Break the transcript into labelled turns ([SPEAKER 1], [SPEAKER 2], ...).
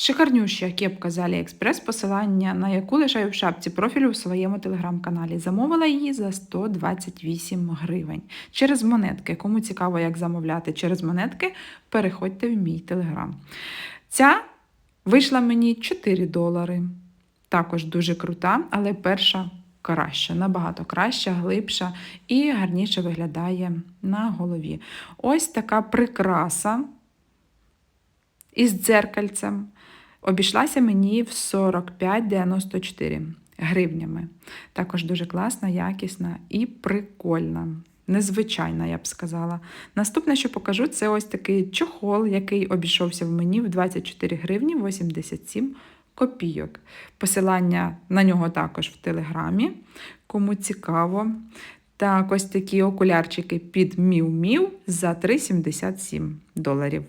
[SPEAKER 1] Шикарнюща кепка з Aliexpress, посилання на яку лишаю в шапці профілю у своєму телеграм-каналі. Замовила її за 128 гривень. Через монетки. Кому цікаво, як замовляти через монетки, переходьте в мій телеграм. Ця вийшла мені 4 долари. Також дуже крута, але перша краща, набагато краща, глибша і гарніше виглядає на голові. Ось така прикраса із дзеркальцем обійшлася мені в 45,94 гривнями. Також дуже класна, якісна і прикольна. Незвичайна, я б сказала. Наступне, що покажу, це ось такий чохол, який обійшовся в мені в 24 гривні 87 копійок. Посилання на нього також в телеграмі, кому цікаво. Так, ось такі окулярчики під Міу Міу за 3,77 доларів.